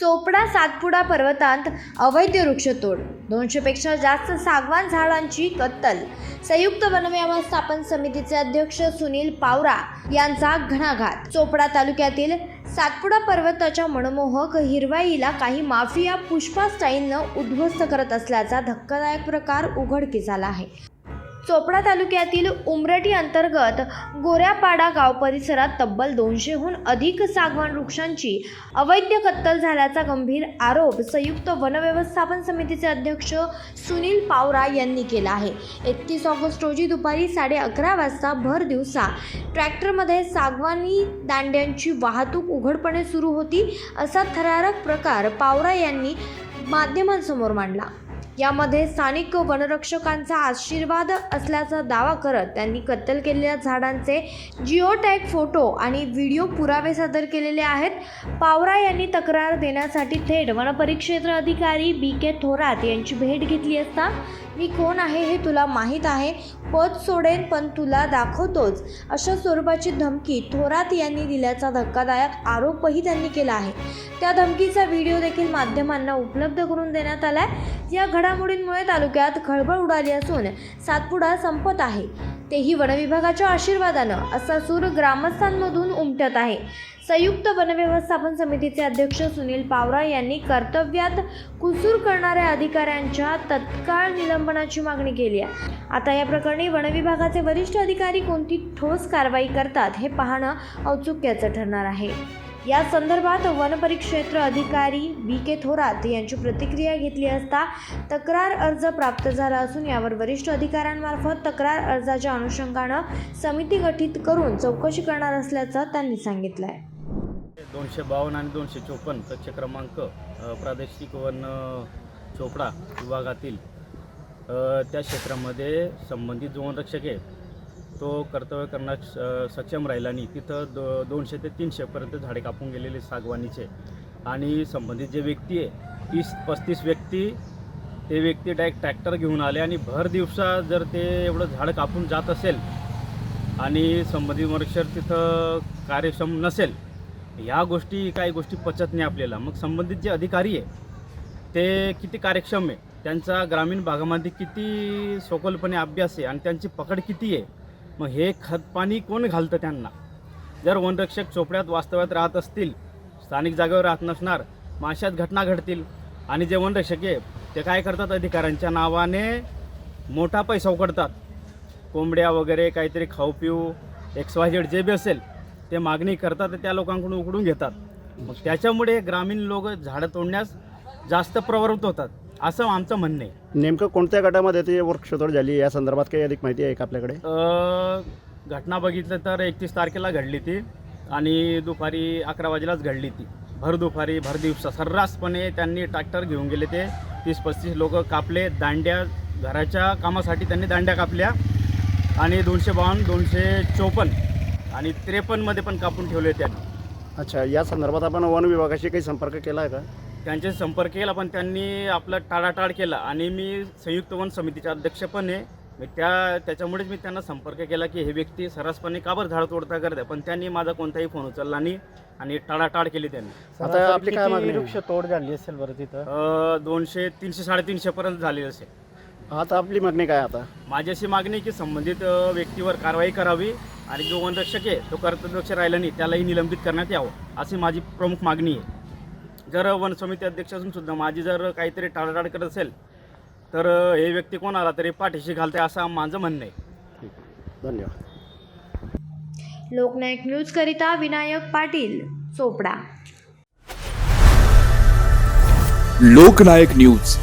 चोपडा सातपुडा पर्वतांत अवैध वृक्षतोड. दोनशेपेक्षा जास्त सागवान झाडांची कत्तल. संयुक्त वनव्यवस्थापन समितीचे अध्यक्ष सुनील पावरा यांचा घणाघात. चोपडा तालुक्यातील सातपुडा पर्वताच्या मनमोहक हिरवाईला काही माफिया पुष्पा स्टाईलनं उद्ध्वस्त करत असल्याचा धक्कादायक प्रकार उघडकीस आला आहे. चोपडा तालुक्यातील उमरटी अंतर्गत गोऱ्यापाडा गाव परिसरात तब्बल दोनशेहून अधिक सागवान वृक्षांची अवैध कत्तल झाल्याचा गंभीर आरोप संयुक्त वनव्यवस्थापन समितीचे अध्यक्ष सुनील पावरा यांनी केला आहे. एकतीस ऑगस्ट रोजी दुपारी साडे अकरा वाजता भर दिवसा ट्रॅक्टरमध्ये सागवानी दांड्यांची वाहतूक उघडपणे सुरू होती असा थरारक प्रकार पावरा यांनी माध्यमांसमोर मांडला. यामध्ये स्थानिक वनरक्षकांचा आशीर्वाद असल्याचा दावा करत त्यांनी कत्तल केलेल्या झाडांचे जिओटॅग फोटो आणि व्हिडिओ पुरावे सादर केलेले आहेत. पावरा यांनी तक्रार देण्यासाठी थेट वनपरिक्षेत्र अधिकारी बी के थोरात यांची भेट घेतली असता मी कोण आहे हे तुला माहीत आहे पद सोडेन पण तुला दाखवतोच अशा स्वरूपाची धमकी थोरात यांनी दिल्याचा धक्कादायक आरोपही त्यांनी केला आहे. त्या धमकीचा व्हिडिओ देखील माध्यमांना उपलब्ध करून देण्यात आला आहे या घडामोडींमुळे तालुक्यात खळबळ उडाली असून सातपुडा संपत आहे. तेही वनविभागाच्या आशीर्वादानं असा सूर ग्रामस्थांमधून उमटत आहे. संयुक्त वनव्यवस्थापन समितीचे अध्यक्ष सुनील पावरा यांनी कर्तव्यात कुसूर करणाऱ्या अधिकाऱ्यांच्या तत्काळ निलंबनाची मागणी केली आहे. आता या प्रकरणी वनविभागाचे वरिष्ठ अधिकारी कोणती ठोस कारवाई करतात हे पाहणं औत्सुक्याचं ठरणार आहे. या संदर्भात वनपरिक्षेत्र अधिकारी बी के थोरात यांची प्रतिक्रिया घेतली असता तक्रार अर्ज प्राप्त झाला असून यावर वरिष्ठ अधिकाऱ्यांमार्फत तक्रार अर्जाच्या अनुषंगानं समिती गठीत करून चौकशी करणार असल्याचं त्यांनी सांगितलं आहे दोनशे बावन्न आणि दोनशे चोपन्न कक्ष क्रमांक प्रादेशिक वन चोपडा विभागातील त्या क्षेत्रामध्ये संबंधित वनरक्षक आहे तो कर्तव्य करण्यास सक्षम राहिला नाही. तिथं दो दोनशे ते तीनशेपर्यंत झाडे कापून गेलेले सागवानीचे. आणि संबंधित जे व्यक्ती आहे तीस पस्तीस व्यक्ती ते व्यक्ती डायरेक्ट ट्रॅक्टर घेऊन आले आणि भर दिवसा जर ते एवढं झाडं कापून जात असेल आणि संबंधित वनरक्षक तिथं कार्यक्षम नसेल ह्या गोष्टी काही गोष्टी पचत नाही आपल्याला. मग संबंधित जे अधिकारी आहे ते किती कार्यक्षम आहे? त्यांचा ग्रामीण भागामध्ये किती सखोलपणे अभ्यास आहे आणि त्यांची पकड किती आहे? मग हे खतपाणी कोण घालतं त्यांना? जर वनरक्षक चोपड्यात वास्तव्यात राहत असतील स्थानिक जागेवर राहत नसणार मग अशाच घटना घडतील. आणि जे वनरक्षक आहे ते काय करतात? अधिकाऱ्यांच्या नावाने मोठा पैसा उकडतात. कोंबड्या वगैरे काहीतरी खाऊ पिऊ एक्स वाय झेड जे बी असेल ते मागणी करतात त्या लोकांकडून उकडून घेतात. मग त्याच्यामुळे ग्रामीण लोक झाडं तोडण्यास जास्त प्रवृत्त होतात. असं आमचं म्हणणं आहे. नेमकं कोणत्या गटामध्ये ते वृक्षतोड झाली? या संदर्भात काही अधिक माहिती आहे का आपल्याकडे? अ, घटना बघितलं तर एकतीस तारखेला घडली ती आणि दुपारी अकरा वाजेलाच घडली ती. भर दुपारी भर दिवसा. सर्रासपणे त्यांनी ट्रॅक्टर घेऊन गेले ते. तीस पस्तीस लोक कापले. दांड्या घराच्या कामासाठी त्यांनी दांड्या कापल्या आणि दोनशे बावन्न दोनशे चोपन्न आणि त्रेपन्नमध्ये पण कापून ठेवले त्यांनी. अच्छा या संदर्भात आपण वन विभागाशी काही संपर्क केला आहे का? त्यांचे संपर्क केला पण त्यांनी आपलं टाळाटाळ केला. आणि मी संयुक्त वन समितीचे अध्यक्ष पण आहे. मी त्या त्याच्यामुळेच मी त्यांना संपर्क केला की हे व्यक्ती सर्रासपणे का बरं झाडं तोडता करते? पण त्यांनी माझा कोणताही फोन उचलला नाही आणि टाळाटाळ केली त्यांनी. आता आपली काय मागणी? आहे? वृक्ष तोड झाली असेल बरं तिथं? अं, दोनशे तीनशे साडेतीनशेपर्यंत झालेली असेल. आता आपली मागणी काय आता? माझी अशी मागणी आहे की संबंधित अं, व्यक्तीवर कारवाई करावी आणि जो वनरक्षक आहे तो कर्तव्यदक्ष राहिला नाही त्यालाही निलंबित करण्यात यावं अशी माझी प्रमुख मागणी आहे. जर वन समिती अध्यक्ष असून सुद्धा माझी जर काहीतरी टाळाटाळ करत असेल तर हे व्यक्ती कोण आला तरी पाठीशी घालते असं माझं म्हणणं आहे. धन्यवाद. लोकनायक न्यूजकरिता विनायक पाटील चोपडा. लोकनायक न्यूज.